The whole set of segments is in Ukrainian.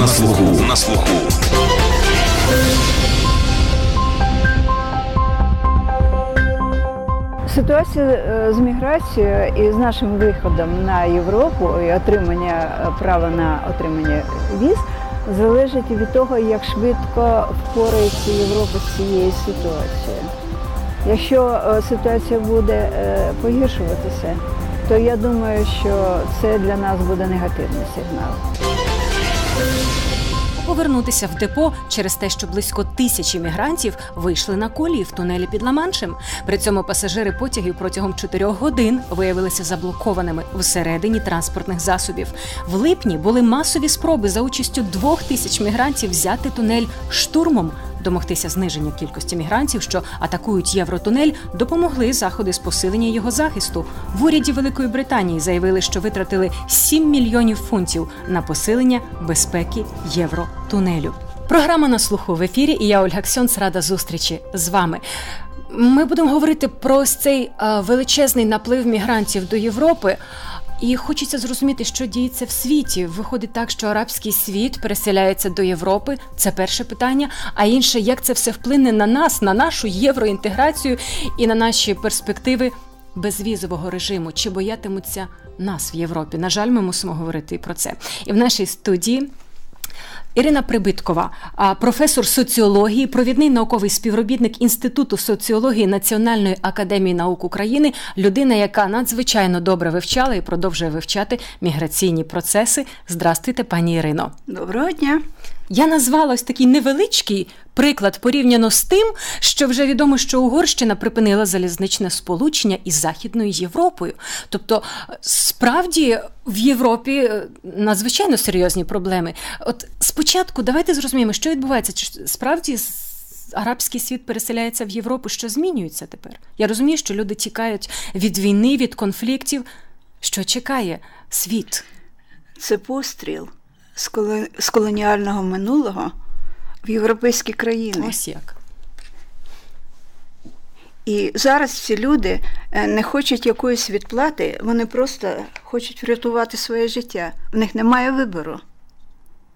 На слуху. На слуху. Ситуація е, з міграцією і з нашим виходом на Європу і отримання е, права на отримання віз залежить від того, як швидко впорається Європа з цією ситуацією. Якщо е, ситуація буде погіршуватися, то я думаю, що це для нас буде негативний сигнал повернутися в депо через те, що близько тисячі мігрантів вийшли на колії в тунелі під Ла-Маншем. При цьому пасажири потягів протягом чотирьох годин виявилися заблокованими всередині транспортних засобів. В липні були масові спроби за участю двох тисяч мігрантів взяти тунель штурмом. Домогтися зниження кількості мігрантів, що атакують євротунель, допомогли заходи з посилення його захисту. В уряді Великої Британії заявили, що витратили 7 мільйонів фунтів на посилення безпеки євротунелю. Програма на слуху в ефірі. І я Ольга Ксьонц рада зустрічі з вами. Ми будемо говорити про цей величезний наплив мігрантів до Європи. І хочеться зрозуміти, що діється в світі. Виходить так, що арабський світ переселяється до Європи. Це перше питання. А інше, як це все вплине на нас, на нашу євроінтеграцію і на наші перспективи безвізового режиму? Чи боятимуться нас в Європі? На жаль, ми мусимо говорити і про це. І в нашій студії. Ірина Прибиткова, професор соціології, провідний науковий співробітник Інституту соціології Національної академії наук України, людина, яка надзвичайно добре вивчала і продовжує вивчати міграційні процеси. Здрастуйте, пані Ірино. Доброго дня. Я назвала ось такий невеличкий приклад порівняно з тим, що вже відомо, що Угорщина припинила залізничне сполучення із Західною Європою. Тобто, справді в Європі е, надзвичайно серйозні проблеми. От спочатку давайте зрозуміємо, що відбувається. Чи справді арабський світ переселяється в Європу, що змінюється тепер? Я розумію, що люди тікають від війни, від конфліктів. Що чекає світ? Це постріл з колоніального минулого в європейські країни. Ось як. І зараз ці люди е, не хочуть якоїсь відплати, вони просто хочуть врятувати своє життя. В них немає вибору.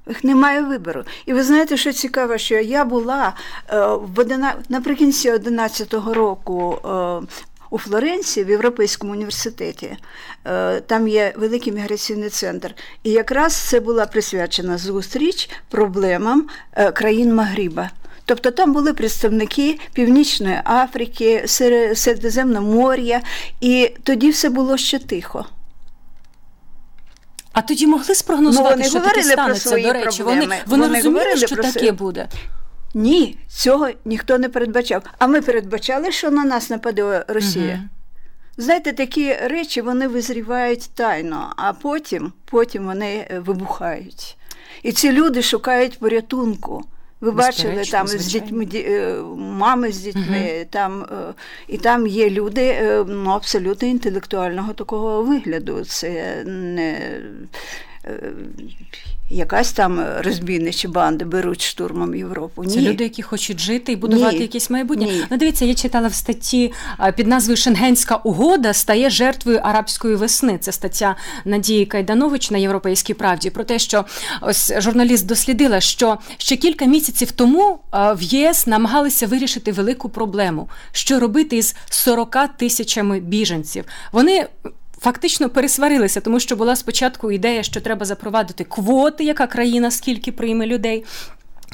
В них немає вибору. І ви знаєте, що цікаво, що я була е, в 11, наприкінці 2011 року е, у Флоренції в Європейському університеті. Е, там є великий міграційний центр. І якраз це була присвячена зустріч проблемам е, країн Магріба. Тобто там були представники Північної Африки, Середземномор'я, і тоді все було ще тихо. А тоді могли спрогнозувати, ну, що таке станеться, до речі. Вони вони, вони розуміли, що таке буде. Ні, цього ніхто не передбачав. А ми передбачали, що на нас нападе Росія. Угу. Знаєте, такі речі вони визрівають тайно, а потім, потім вони е, вибухають. І ці люди шукають порятунку. Ви бачили там з дітьми е, мами з дітьми, угу. там е, і там є люди ну, абсолютно інтелектуального такого вигляду. Це не якась там розбійничі банди беруть штурмом Європу. Ні. Це люди, які хочуть жити і будувати Ні. якесь майбутнє. Ні. Ну, дивіться, я читала в статті під назвою Шенгенська угода стає жертвою арабської весни. Це стаття Надії Кайданович на Європейській правді про те, що ось журналіст дослідила, що ще кілька місяців тому в ЄС намагалися вирішити велику проблему, що робити із 40 тисячами біженців. Вони фактично пересварилися, тому що була спочатку ідея, що треба запровадити квоти, яка країна скільки прийме людей.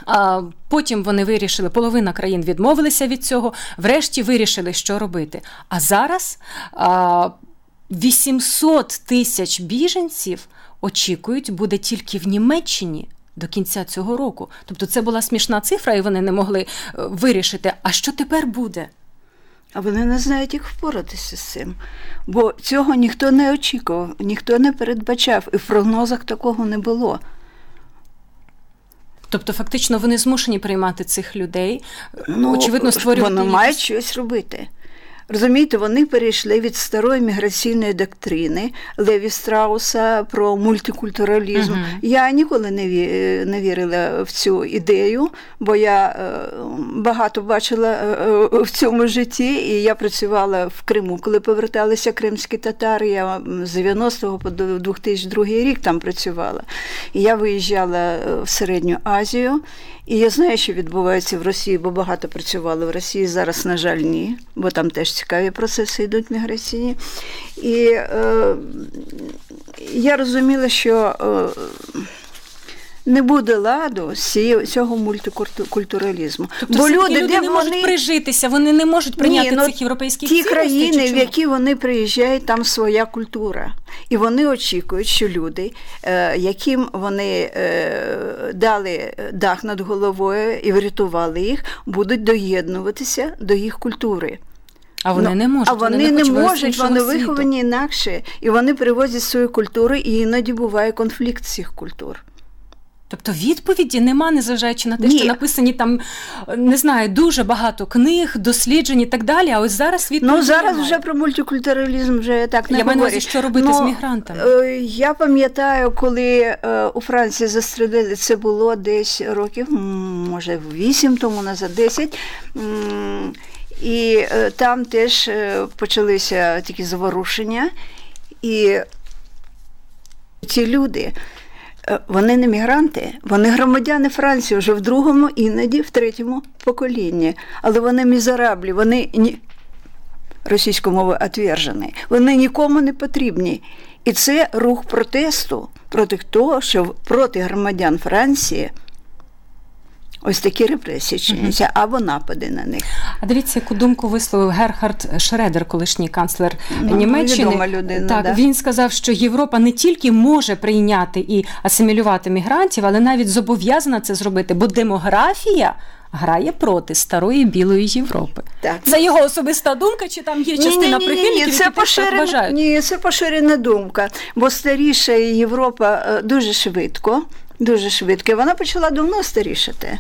А Потім вони вирішили, половина країн відмовилися від цього, врешті вирішили, що робити. А зараз а, 800 тисяч біженців очікують, буде тільки в Німеччині. До кінця цього року. Тобто це була смішна цифра, і вони не могли е, вирішити, а що тепер буде? А вони не знають, як впоратися з цим. Бо цього ніхто не очікував, ніхто не передбачав, і в прогнозах такого не було. Тобто, фактично, вони змушені приймати цих людей, ну, очевидно, створювати. Вони мають щось робити. Розумієте, вони перейшли від старої міграційної доктрини Леві Страуса про мультикультуралізм. Мгм. Я ніколи не, ві- не вірила в цю ідею, бо я е, багато бачила е, е, в цьому житті, і я працювала в Криму, коли поверталися кримські татари. Я з 90-го по 2002 рік там працювала. І я виїжджала в Середню Азію. І я знаю, що відбувається в Росії, бо багато працювала в Росії. Зараз, на жаль, ні, бо там теж цікаві процеси йдуть міграційні. І е, я розуміла, що е, не буде ладу з цієї- цього мультикультуралізму. Тобто бо люди, люди де не вони... можуть прижитися, вони не можуть прийняти Ні, ну, цих європейських ті цінностей, країни, чи в чому? які вони приїжджають, там своя культура. І вони очікують, що люди, е, яким вони е, дали дах над головою і врятували їх, будуть доєднуватися до їх культури. А вони Ну, не можуть. А вони, не, не вони з можуть, вони світу. виховані інакше, і вони привозять свою культуру, і іноді буває конфлікт цих культур. Тобто відповіді нема, незважаючи на те, Ні. що написані там не знаю, дуже багато книг, досліджень і так далі. А ось зараз відповіді Ну зараз немає. вже про мультикультуралізм вже так не Я маю на що робити Ну, з мігрантами. е, Я пам'ятаю, коли е, у Франції застрелили, це було десь років, може, 8 тому назад, 10. І е, там теж е, почалися такі заворушення. І ці люди. е, Вони не мігранти, вони громадяни Франції вже в другому, іноді в третьому поколінні. Але вони мізераблі, вони ні... російською мовою отвержені. Вони нікому не потрібні. І це рух протесту проти того, що проти громадян Франції ось такі репресії чиняться або напади на них. А дивіться, яку думку висловив Герхард Шредер, колишній канцлер Ну, Німеччини. людина, так, да. він сказав, що Європа не тільки може прийняти і асимілювати мігрантів, але навіть зобов'язана це зробити, бо демографія. Грає проти старої білої Європи. Так. Це його особиста думка, чи там є частина прихильників, це так поширена, вважають? ні, це поширена думка, бо старіша Європа е, дуже швидко. Дуже швидко. Вона почала давно старішати.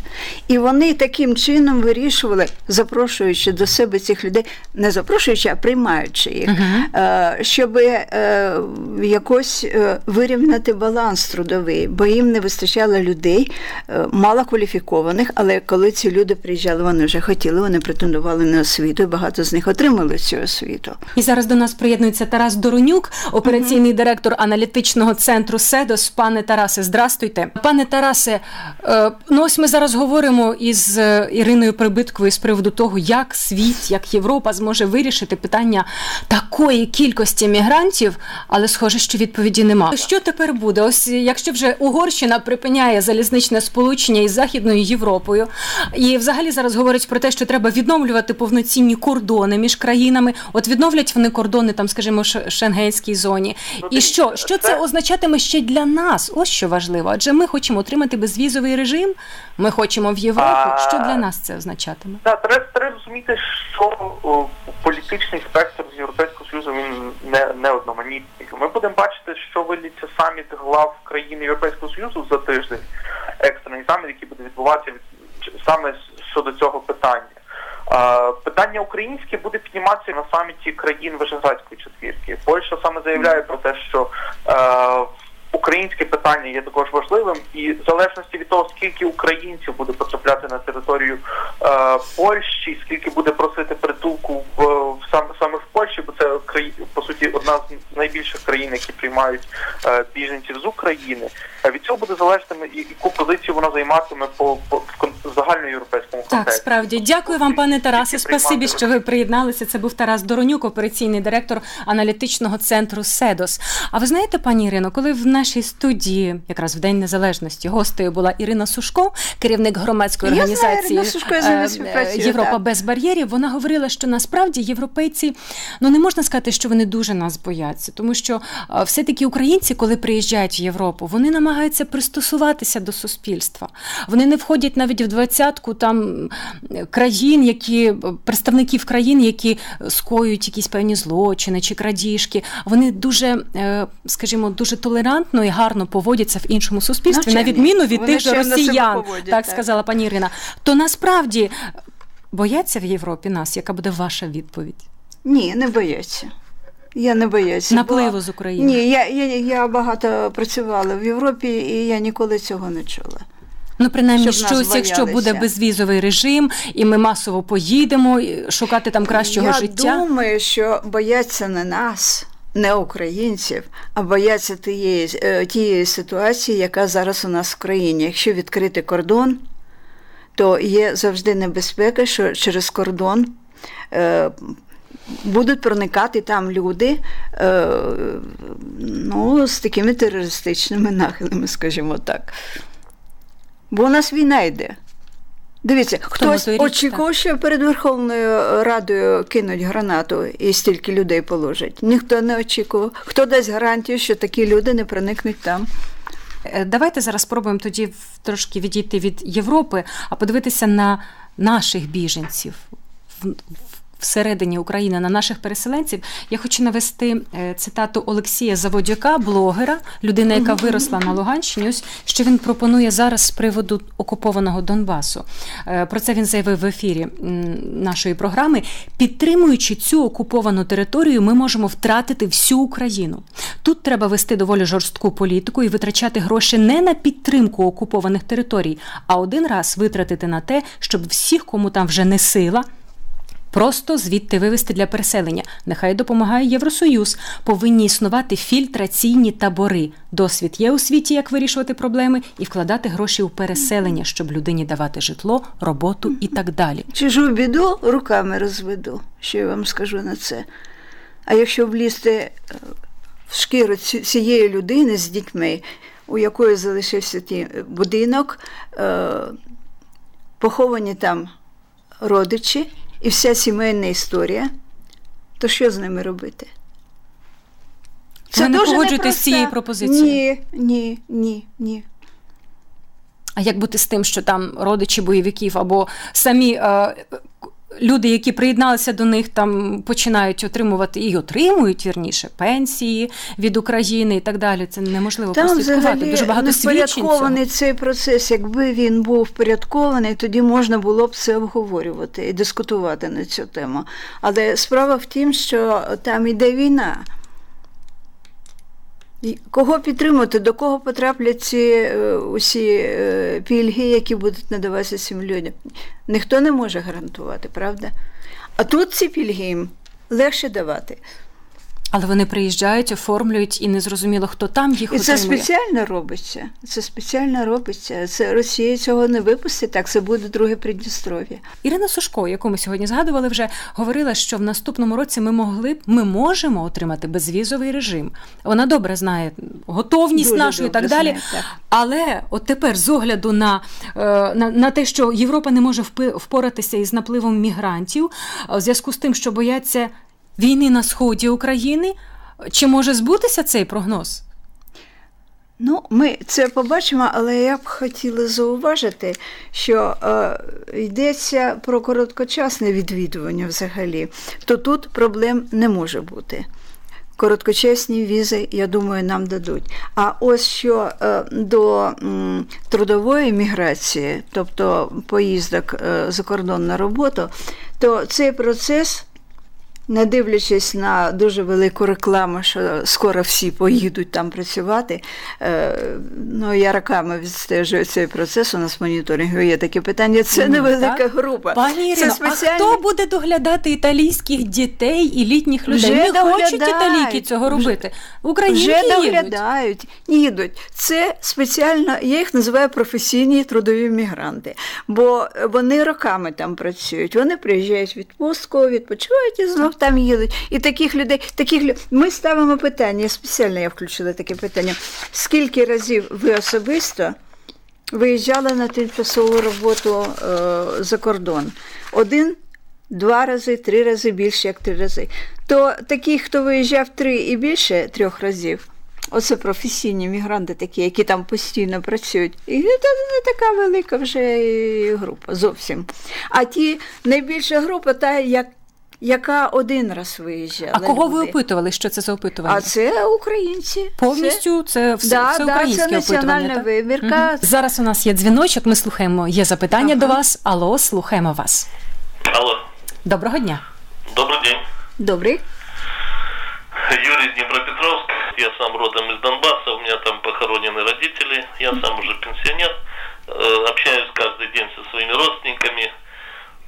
І вони таким чином вирішували, запрошуючи до себе цих людей, не запрошуючи, а приймаючи їх, е, щоб е, якось е, вирівняти баланс трудовий, бо їм не вистачало людей, е, малокваліфікованих, але коли ці люди приїжджали, вони вже хотіли, вони претендували на освіту, і багато з них отримали цю освіту. І зараз до нас приєднується Тарас Доронюк, операційний директор аналітичного центру СЕДОС. Пане Тарасе, здрастуйте. Пане Тарасе, е, ну ось ми зараз говоримо із е, Іриною Прибитковою з приводу того, як світ, як Європа зможе вирішити питання такої кількості мігрантів, але схоже, що відповіді нема. Що тепер буде? Ось якщо вже Угорщина припиняє залізничне сполучення із Західною Європою, і взагалі зараз говорять про те, що треба відновлювати повноцінні кордони між країнами. От відновлять вони кордони, там, скажімо, шенгенській зоні. Ну, І що? Що це це- означатиме ще для нас? Ось що важливо. Адже ми хочемо отримати безвізовий режим. Ми хочемо в Європу. Що для нас це означатиме? Так, треба, треба розуміти, що о, політичний спектр з Європейського Союзу він не, не одноманітний. Ми будемо бачити, що виліться саміт глав країн Європейського Союзу за тиждень, екстрений саміт, який буде відбуватися від- саме щодо цього питання. Питання українське буде підніматися на саміті країн Вишеградської четвірки. Польща саме заявляє про те, що е, українське питання є також важливим, і в залежності від того, скільки українців буде потрапляти на територію е, Польщі, скільки буде просити притулку в, в саме саме в Польщі, бо це краї- по суті одна з найбільших країн, які приймають е, біженців з України. Е, Від цього буде залежати, яку позицію вона займатиме по, Так, справді дякую вам, пане Тарасе. Спасибі, що ви приєдналися. Це був Тарас Доронюк, операційний директор аналітичного центру СЕДОС. А ви знаєте, пані Ірино, коли в нашій студії, якраз в День Незалежності, гостею була Ірина Сушко, керівник громадської Я знаю, організації е, співпрацюю, Європа так. без бар'єрів. Вона говорила, що насправді європейці ну не можна сказати, що вони дуже нас бояться, тому що е, все-таки українці, коли приїжджають в Європу, вони намагаються пристосуватися до суспільства. Вони не входять навіть в двадцятку там е, країн, які представників країн, які скоюють якісь певні злочини чи крадіжки. Вони дуже, е, скажімо, дуже толерантно і гарно поводяться в іншому суспільстві, на відміну від Вони тих же росіян, так так. сказала пані Ірина. То насправді бояться в Європі нас, яка буде ваша відповідь? Ні, не бояться. Я не боюся. Напливу бо- з України. Ні, я, я, я багато працювала в Європі, і я ніколи цього не чула. Ну, принаймні, Щоб щось, якщо буде безвізовий режим, і ми масово поїдемо шукати там кращого я життя. думаю, що бояться не нас, не українців, а бояться тієї, е, тієї ситуації, яка зараз у нас в країні. Якщо відкрити кордон, то є завжди небезпека, що через кордон. Е, Будуть проникати там люди е, ну, з такими терористичними нахилами, скажімо так. Бо у нас війна йде. Дивіться, хтось очікував, що перед Верховною Радою кинуть гранату і стільки людей положать. Ніхто не очікував. Хто дасть гарантію, що такі люди не проникнуть там? Е, Давайте зараз спробуємо тоді трошки відійти від Європи, а подивитися на наших біженців всередині України, на наших переселенців. Я хочу навести е, цитату Олексія Заводяка, блогера, людина, яка виросла на Луганщині. Ось що він пропонує зараз з приводу окупованого Донбасу. Е, Про це він заявив в ефірі нашої програми. Підтримуючи цю окуповану територію, ми можемо втратити всю Україну. Тут треба вести доволі жорстку політику і витрачати гроші не на підтримку окупованих територій, а один раз витратити на те, щоб всіх, кому там вже не сила. Просто звідти вивести для переселення. Нехай допомагає Євросоюз. Повинні існувати фільтраційні табори. Досвід є у світі, як вирішувати проблеми, і вкладати гроші у переселення, щоб людині давати житло, роботу і так далі. Чужу біду руками розведу, що я вам скажу на це. А якщо влізти е, в шкіру цієї людини з дітьми, у якої залишився ті е, будинок, е, поховані там родичі і вся сімейна історія, то що з ними робити? Ви не погоджуєтесь з цією пропозицією? Ні, ні, ні, ні. А як бути з тим, що там родичі бойовиків або самі е, люди, які приєдналися до них, там починають отримувати і отримують вірніше пенсії від України і так далі. Це неможливо Там прослідкувати. взагалі Дуже багато впорядкований цей процес. Якби він був впорядкований, тоді можна було б це обговорювати і дискутувати на цю тему. Але справа в тім, що там іде війна. Кого підтримати, до кого потраплять ці е, усі е, пільги, які будуть надаватися цим людям? Ніхто не може гарантувати, правда? А тут ці пільги їм легше давати. Але вони приїжджають, оформлюють і незрозуміло, хто там їх І це спеціально робиться. Це спеціально робиться. Це Росія цього не випустить, так це буде друге Придністров'я. Ірина Сушко, яку ми сьогодні згадували, вже говорила, що в наступному році ми могли б, ми можемо отримати безвізовий режим. Вона добре знає готовність Дуже нашу і так далі. знає, так. Але от тепер, з огляду на, е, на, на те, що Європа не може впоратися із напливом мігрантів, а у зв'язку з тим, що бояться війни на сході України, чи може збутися цей прогноз? Ну, ми це побачимо, але я б хотіла зауважити, що е, йдеться про короткочасне відвідування взагалі, то тут проблем не може бути. Короткочасні візи, я думаю, нам дадуть. А ось що е, до трудової міграції, тобто поїздок е, за кордон на роботу, то цей процес не дивлячись на дуже велику рекламу, що скоро всі поїдуть там працювати. Е, ну, я роками відстежую цей процес. У нас моніторингу є таке питання. Це невелика так. група. Пані це Ірино, а хто буде доглядати італійських дітей і літніх людей? Вже не хочуть італійки цього робити. Українки Вже їдуть. доглядають, їдуть. Це спеціально, я їх називаю професійні трудові мігранти, бо вони роками там працюють. Вони приїжджають в відпустку, відпочивають і знов там їдуть. І таких людей, таких ми ставимо питання. Спеціально я включила таке питання. Скільки разів ви особисто виїжджали на тимчасову роботу е, за кордон? Один два рази, три рази більше, як три рази. То такі, хто виїжджав три і більше трьох разів, оце професійні мігранти такі, які там постійно працюють. І це не така велика вже група зовсім. А ті найбільша група, та, як, яка один раз виїжджала. А кого ви люди. опитували? Що це за опитування? А це українці. Повністю це все, да, все да, українське це опитування. національна так? вибірка. Мгм. Зараз у нас є дзвіночок. Ми слухаємо. Є запитання Ага. до вас. Алло, слухаємо вас. Алло, Доброго дня. добрый день. Добрий. Юрий Днепропетровск. Я сам родом из Донбасса. У меня там похоронены родители. Я сам уже пенсионер. Э, Общаюсь каждый день со своими родственниками.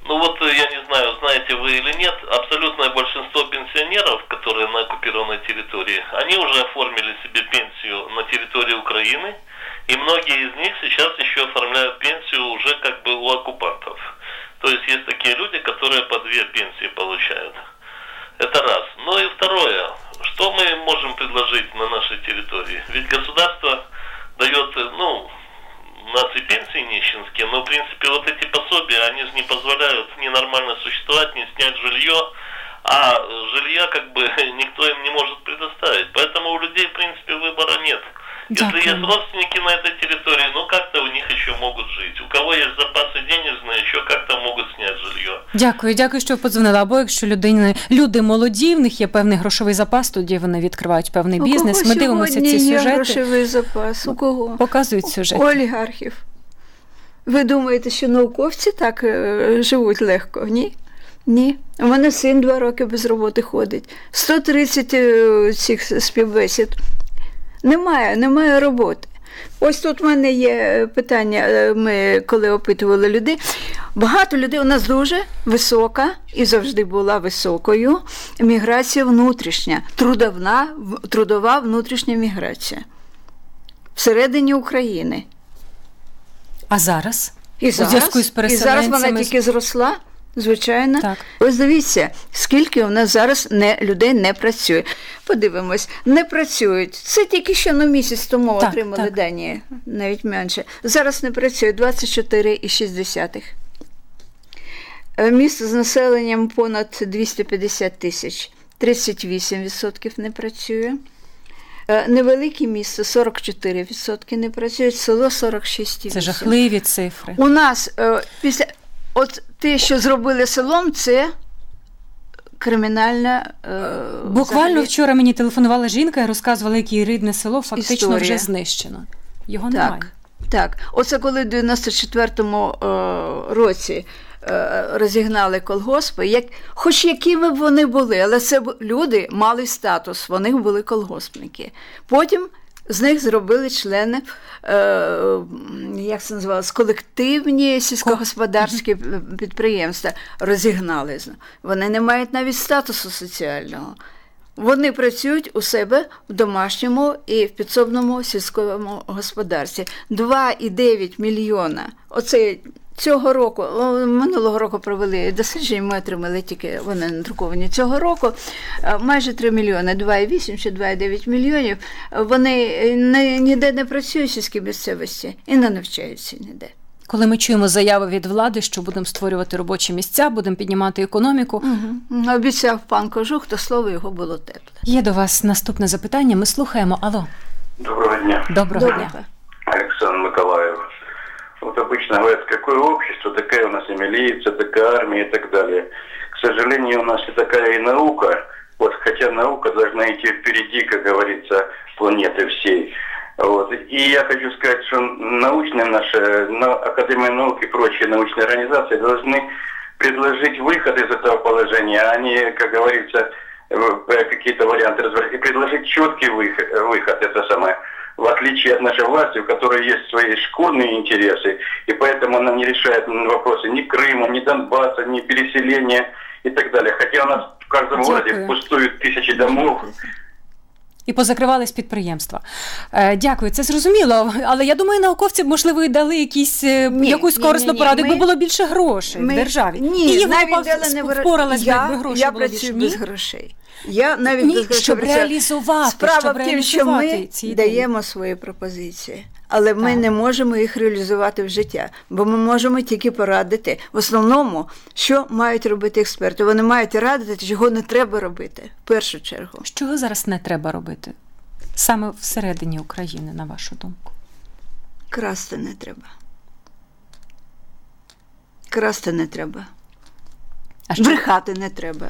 Ну вот, э, я не знаю, знаете вы или нет, абсолютное большинство пенсионеров, которые на оккупированной территории, они уже оформили себе пенсию на территории Украины, и многие из них сейчас еще оформляют пенсию уже как бы у оккупантов. То есть есть такие люди, которые по две пенсии получают. Это раз. Ну и второе. Что мы можем предложить на нашей территории? Ведь государство дает, э, ну, нас и пенсии нищенские, но в принципе вот эти пособия, они же не позволяют ни нормально существовать, ни снять жилье, а жилья как бы никто им не может предоставить. Поэтому у людей в принципе выбора нет. Если Дякую. есть родственники на этой территории, ну как-то у них еще могут жить. У кого есть запасы денежные, еще как-то могут снять жилье. Дякую, дякую, що ви подзвонили. Або якщо людини люди молоді, в них є певний грошовий запас, тоді вони відкривають певний бізнес. У Ми кого дивимося сьогодні ці є сюжети, грошовий запас? У кого? показують сюжети. У олігархів. Ви думаєте, що науковці так е, живуть легко? Ні? Ні. У мене син два роки без роботи ходить. 130 е, цих співбесід. немає, немає роботи. Ось тут в мене є питання, е, ми коли опитували людей. Багато людей у нас дуже висока і завжди була високою міграція внутрішня, трудовна, трудова внутрішня міграція всередині України. А зараз І зараз, з і зараз вона тільки зросла, звичайно. Так. Ось дивіться, скільки у нас зараз не, людей не працює. Подивимось, не працюють. Це тільки що на місяць тому Так, отримали так. дані, навіть менше. Зараз не працює 24,6. Е, Місто з населенням понад 250 тисяч, 38% не працює. Невелике місто 44% не працюють, село 46%. це жахливі цифри. У нас е, після от те, що зробили селом, це кримінальна. Е, Буквально взагалі- вчора мені телефонувала жінка і розказувала, яке рідне село фактично Історія. вже знищено. Його немає. Так, так. Оце коли в 94-му е, році е, розігнали колгоспи, як, хоч якими б вони були, але це люди мали статус, вони були колгоспники. Потім з них зробили члени, е, як це називалось, колективні сільськогосподарські підприємства, розігнали. Вони не мають навіть статусу соціального. Вони працюють у себе в домашньому і в підсобному сільському господарстві. 2,9 мільйона. Оце цього року, минулого року провели дослідження, ми отримали тільки вони надруковані цього року. е, Майже 3 мільйони, 2,8 чи 2,9 мільйонів. Вони ніде не працюють в сільській місцевості і не навчаються ніде. Коли ми чуємо заяви від влади, що будемо створювати робочі місця, будемо піднімати економіку. Угу. Обіцяв пан Кожух, то слово його було тепле. Є до вас наступне запитання. Ми слухаємо. Алло, Доброго дня, доброго Добре. дня. Александр Николаев. Вот обычно говорят, какое общество, такая у нас и милиция, такая армия и так далее. К сожалению, у нас и такая и наука, вот, хотя наука должна идти впереди, как говорится, планеты всей. Вот. И я хочу сказать, что научные наши, на- Академия наук и прочие научные организации должны предложить выход из этого положения, а не, как говорится, э, какие-то варианты развивать, и предложить четкий выход, выход, это самое, отличие от нашей власти, у которой есть свои шкурные интересы, и поэтому она не решает вопросы ни Крыма, ни Донбасса, ни переселения и так далее. Хотя у нас в каждом Дякую. городе пустуют тысячи домов, І позакривались підприємства. Е, дякую, це зрозуміло. Але я думаю, науковці можливо і дали якісь е, Ні, якусь ні, корисну ні, ні. пораду, якби Ми- було більше грошей в державі. Ні, і навіть дали не впоралась я, якби грошей я було працюю більше. без грошей. Я навіть Ні, без грошей щоб реалізувати, Справа щоб в тім, що ми ці даємо свої пропозиції. Але ми Так. не можемо їх реалізувати в життя, бо ми можемо тільки порадити. В основному, що мають робити експерти? Вони мають радити, чого не треба робити в першу чергу. Що зараз не треба робити? Саме всередині України, на вашу думку. Красти не треба. Красти не треба. А Брехати не треба.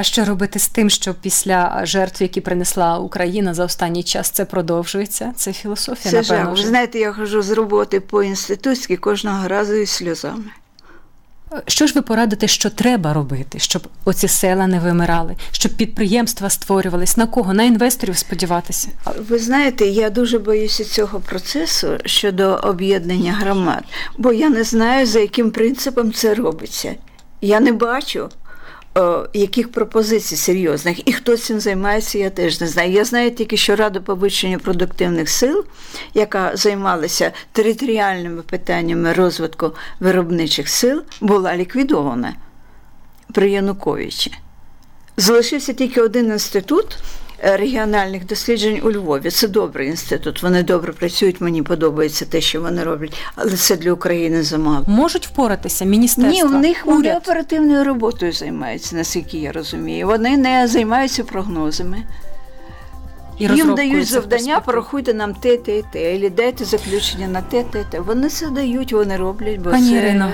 А що робити з тим, що після жертв, які принесла Україна за останній час, це продовжується? Це філософія, Це напевно. Ви знаєте, я хожу з роботи по інститутськи кожного разу із сльозами. Що ж ви порадите, що треба робити, щоб оці села не вимирали, щоб підприємства створювались? На кого? На інвесторів сподіватися? Ви знаєте, я дуже боюся цього процесу щодо об'єднання громад, бо я не знаю, за яким принципом це робиться. Я не бачу. О, Яких пропозицій серйозних, і хто цим займається, я теж не знаю. Я знаю тільки, що Рада повищення продуктивних сил, яка займалася територіальними питаннями розвитку виробничих сил, була ліквідована при Януковичі. Залишився тільки один інститут е, регіональних досліджень у Львові. Це добрий інститут. Вони добре працюють. Мені подобається те, що вони роблять, але це для України замало. Можуть впоратися міністерства? Ні, в них вони оперативною роботою займаються, наскільки я розумію. Вони не займаються прогнозами. І Їм дають завдання, порахуйте нам те, те, те, або дайте заключення на те, те, те. Вони це дають, вони роблять, бо Пані це... Ірино,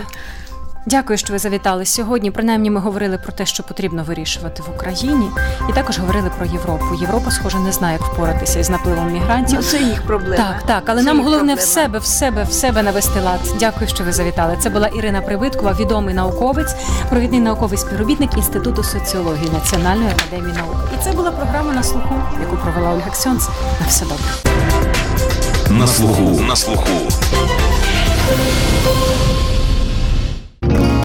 дякую, що ви завітали сьогодні. Принаймні, ми говорили про те, що потрібно вирішувати в Україні, і також говорили про Європу. Європа, схоже, не знає, як впоратися із напливом мігрантів. Ну, це їх проблема. Так, так, але Це нам головне в себе, в себе, в себе навести лад. Дякую, що ви завітали. Це була Ірина Привиткова, відомий науковець, провідний науковий співробітник Інституту соціології Національної академії наук. І це була програма на слуху, яку провела Ольга Ксьонц. На все добре. На слуху. На слуху.